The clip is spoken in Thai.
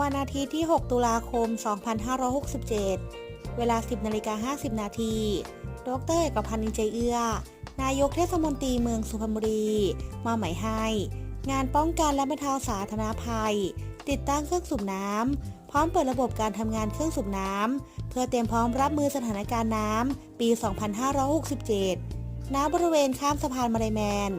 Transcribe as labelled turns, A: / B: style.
A: วันอาทิตย์ที่ 6 ตุลาคม 2567 เวลา 10นาฬิกา50 นาที ดรเอกพันธ์นินใจเอื้อ นายกเทศมนตรีเมืองสุพรรณบุรี มาหมายให้ งานป้องกันและบรรเทาสาธารณภัย ติดตั้งเครื่องสูบน้ำ พร้อมเปิดระบบการทำงานเครื่องสูบน้ำ เพื่อเตรียมพร้อมรับมือสถานการณ์น้ำ ปี 2567 ณ บริเวณข้ามสะพานมาลายแมน